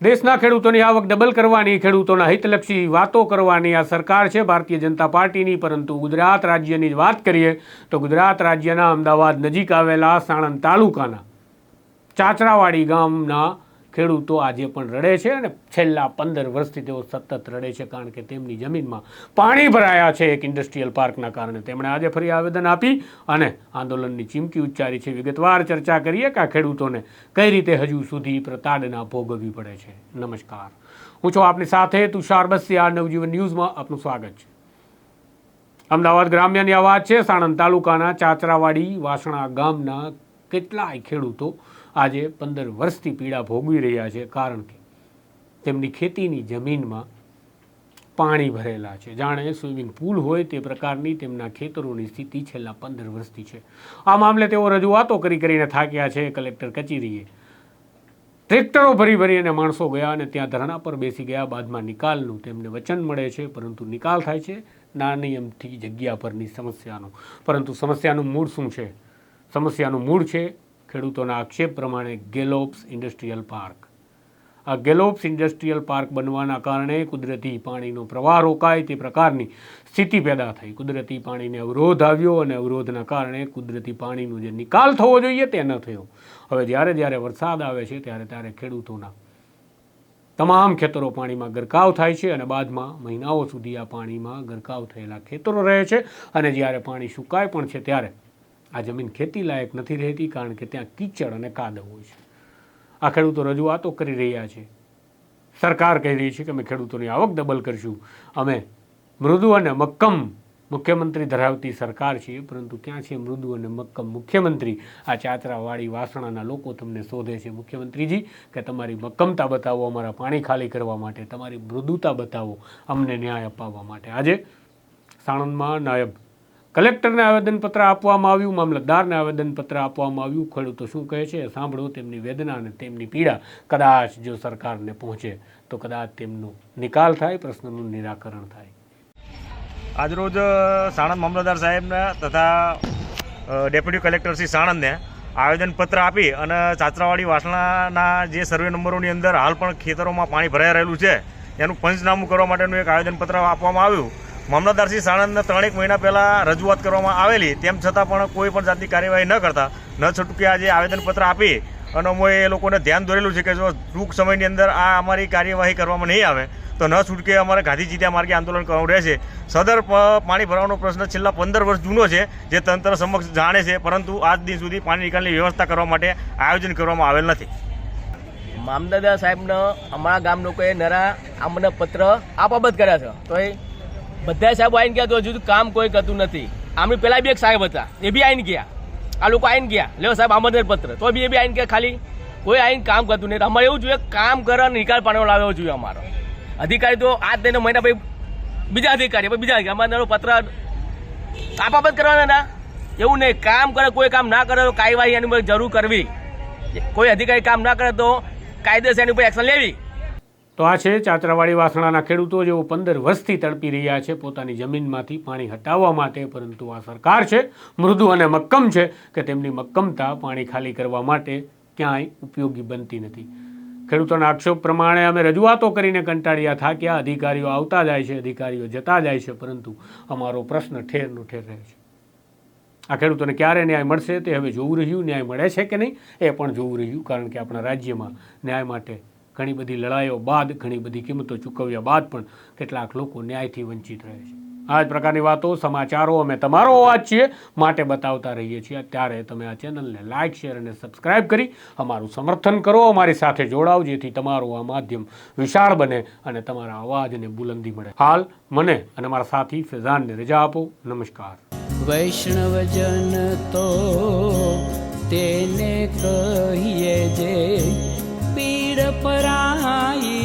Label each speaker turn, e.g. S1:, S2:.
S1: દેશના ખેડૂતોની આવક ડબલ કરવાની, ખેડૂતોના હિતલક્ષી વાતો કરવાની આ સરકાર છે ભારતીય જનતા પાર્ટીની. પરંતુ ગુજરાત રાજ્યની વાત કરીએ તો ગુજરાત રાજ્યના અમદાવાદ નજીક આવેલા સાણંદ તાલુકાના ચાચરાવાડી ગામના ખેડૂતો આજે પણ રડે છે અને છેલ્લા પંદર વર્ષથી તેઓ સતત રડે છે કારણ કે તેમની જમીનમાં પાણી ભરાયા છે એક ઇન્ડસ્ટ્રીયલ પાર્કના કારણે. તેમણે આજે ફરી આવેદન આપી અને આંદોલનની ચીમકી ઉચ્ચારી છે. વિગતવાર ચર્ચા કરીએ કે આ ખેડૂતોને કઈ રીતે હજુ સુધી પ્રતાડના ભોગવવી પડે છે. નમસ્કાર. હું છું આપની સાથે તુષાર બસિયા, નવજીવન ન્યૂઝમાં આપનું સ્વાગત છે. અમદાવાદ ગ્રામ્યની આ વાત છે. સાણંદ તાલુકાના ચાચરાવાડી વાસણા ગામના કેટલાય ખેડૂતો આજે પંદર વર્ષથી પીડા ભોગવી રહ્યા છે કારણ કે તેમની ખેતીની જમીનમાં પાણી ભરેલા છે. જાણે સ્વિમિંગ પુલ હોય તે પ્રકારની તેમના ખેતરોની સ્થિતિ છેલ્લા પંદર વર્ષથી છે. આ મામલે તેઓ રજૂઆતો કરી કરીને થાક્યા છે કલેક્ટર કચેરીએ. ટ્રેક્ટરો ભરી ભરી અને માણસો ગયા અને ત્યાં ધરણા પર બેસી ગયા. બાદમાં નિકાલનું તેમને વચન મળે છે, પરંતુ નિકાલ થાય છે નાની અમથી જગ્યા પરની સમસ્યાનો. પરંતુ સમસ્યાનું મૂળ શું છે? સમસ્યાનું મૂળ છે ખેડૂતોના આક્ષેપ પ્રમાણે ગેલોપ્સ ઇન્ડસ્ટ્રીયલ પાર્ક. આ ગેલોપ્સ ઇન્ડસ્ટ્રીયલ પાર્ક બનવાના કારણે કુદરતી પાણીનો પ્રવાહ રોકાય, તે પ્રકારની સ્થિતિ પેદા થઈ. કુદરતી પાણીને અવરોધ આવ્યો અને અવરોધના કારણે કુદરતી પાણીનો જે નિકાલ થવો જોઈએ તે ન થયો. હવે જ્યારે જ્યારે વરસાદ આવે છે ત્યારે ત્યારે ખેડૂતોના તમામ ખેતરો પાણીમાં ગરકાવ થાય છે અને બાદમાં મહિનાઓ સુધી આ પાણીમાં ગરકાવ થયેલા ખેતરો રહે છે અને જ્યારે પાણી સુકાય પણ છે ત્યારે આ જમીન ખેતી લાયક નથી રહેતી કારણ કે ત્યાં કીચડ અને કાદવ હોય છે. આ ખેડૂતો રજૂઆતો કરી રહ્યા છે. સરકાર કહી રહી છે કે અમે ખેડૂતોની આવક ડબલ કરશું. અમે મૃદુ અને મક્કમ મુખ્યમંત્રી ધરાવતી સરકાર છીએ, પરંતુ ક્યાં છે મૃદુ અને મક્કમ મુખ્યમંત્રી? આ ચાતરાવાળી વાસણાના લોકો તમને શોધે છે, મુખ્યમંત્રીજી, કે તમારી મક્કમતા બતાવો, અમારા પાણી ખાલી કરવા માટે, તમારી મૃદુતા બતાવો, અમને ન્યાય અપાવવા માટે. આજે સાણંદમાં નાયબ કલેક્ટરને આવેદનપત્ર આપવામાં આવ્યું, મામલતદારને આવેદનપત્ર આપવામાં આવ્યું. ખેડૂતો શું કહે છે? સાંભળો તેમની વેદના અને તેમની પીડા. કદાચ જો સરકારને પહોંચે તો કદાચ તેમનો નિકાલ થાય, પ્રશ્નનું નિરાકરણ થાય.
S2: આજરોજ સાણંદ મામલતદાર સાહેબને તથા ડેપ્યુટી કલેક્ટર શ્રી સાણંદને આવેદનપત્ર આપી અને ચાચરાવાડી વાસણાના જે સર્વે નંબરોની અંદર હાલ પણ ખેતરોમાં પાણી ભરાઈ રહેલું છે, એનું પંચનામું કરવા માટેનું એક આવેદનપત્ર આપવામાં આવ્યું. મામલતદાર શ્રી સાણંદને ત્રણેક મહિના પહેલાં રજૂઆત કરવામાં આવેલી, તેમ છતાં પણ કોઈ પણ જાતની કાર્યવાહી ન કરતા, ન છૂટકે આજે આવેદનપત્ર આપી અને અમે એ લોકોને ધ્યાન દોરેલું છે કે જો ટૂંક સમયની અંદર આ અમારી કાર્યવાહી કરવામાં નહીં આવે, તો ન છૂટકે અમારે ગાંધી જીત્યા માર્ગે આંદોલન કરવાનું રહેશે. સદર પાણી ભરવાનો પ્રશ્ન છેલ્લા પંદર વર્ષ જૂનો છે, જે તંત્ર સમક્ષ જાણે છે, પરંતુ આજ દિન સુધી પાણી નિકાલની વ્યવસ્થા કરવા માટે આયોજન કરવામાં આવેલ નથી.
S3: મામદાદા સાહેબને, અમારા ગામ લોકોએ નરા અમને પત્ર આ બાબત કર્યા છે. તો એ બધા સાહેબ આવીને ગયા તો હજુ કામ કોઈ કરતું નથી. આમની પહેલાં બી એક સાહેબ હતા, એ બી આવીને ગયા. આ લોકો આવીને ગયા. લેવો સાહેબ આમંત્રણ પત્ર. તો બી એ બી આવીને ગયા ખાલી, કોઈ આવીને કામ કરતું નહીં અમારે એવું જોઈએ, કામ કરે અને નિકાલ પાણી લાવ્યો જોઈએ અમારો. અધિકારી તો આજ તેને મહિના પછી બીજા અધિકારી બીજા અમારે પત્ર આ બાબત કરવાના ના એવું નહીં, કામ કરે, કોઈ કામ ના કરે તો કાર્યવાહી એની જરૂર કરવી. કોઈ અધિકારી કામ ના કરે તો કાયદેસર એની ઉપર એક્શન લેવી.
S1: તો આ છે ચાતરાવાડી વાસણાના ખેડૂતો જેઓ પંદર વર્ષથી તડપી રહ્યા છે, પોતાની જમીનમાંથી પાણી હટાવવા માટે, પરંતુ આ સરકાર છે, મૃદુ અને મક્કમ છે કે તેમની મક્કમતા પાણી ખાલી કરવા માટે ક્યાંય ઉપયોગી બનતી નથી. ખેડૂતોના આક્ષેપ પ્રમાણે અમે રજૂઆતો કરીને કંટાળ્યા થાક્યા અધિકારીઓ આવતા જાય છે, અધિકારીઓ જતા જાય છે, પરંતુ અમારો પ્રશ્ન ઠેરનો ઠેર રહે છે. આ ખેડૂતોને ક્યારે ન્યાય મળશે તે હવે જોવું રહ્યું, ન્યાય મળે છે કે નહીં એ પણ જોવું રહ્યું, કારણ કે આપણા રાજ્યમાં ન્યાય માટે ઘણી બધી લડાઈઓ બાદ, ઘણી બધી કિંમતો ચૂકવ્યા બાદ પણ કેટલાક લોકો ન્યાયથી વંચિત રહે છે. આ જ પ્રકારની વાતો સમાચારો અમે તમારો અવાજ છીએ માટે બતાવતા રહીએ છીએ. ત્યારે તમે આ ચેનલને લાઇક શેર અને સબસ્ક્રાઇબ કરી અમારું સમર્થન કરો. અમારી સાથે જોડાઓ, જેથી તમારું આ માધ્યમ વિશાળ બને અને તમારા અવાજને બુલંદી મળે. હાલ મને અને મારા સાથી ફેઝાનને રજા આપો. નમસ્કાર.
S4: વૈષ્ણવજન તો તેને કહીએ જે પરાઈ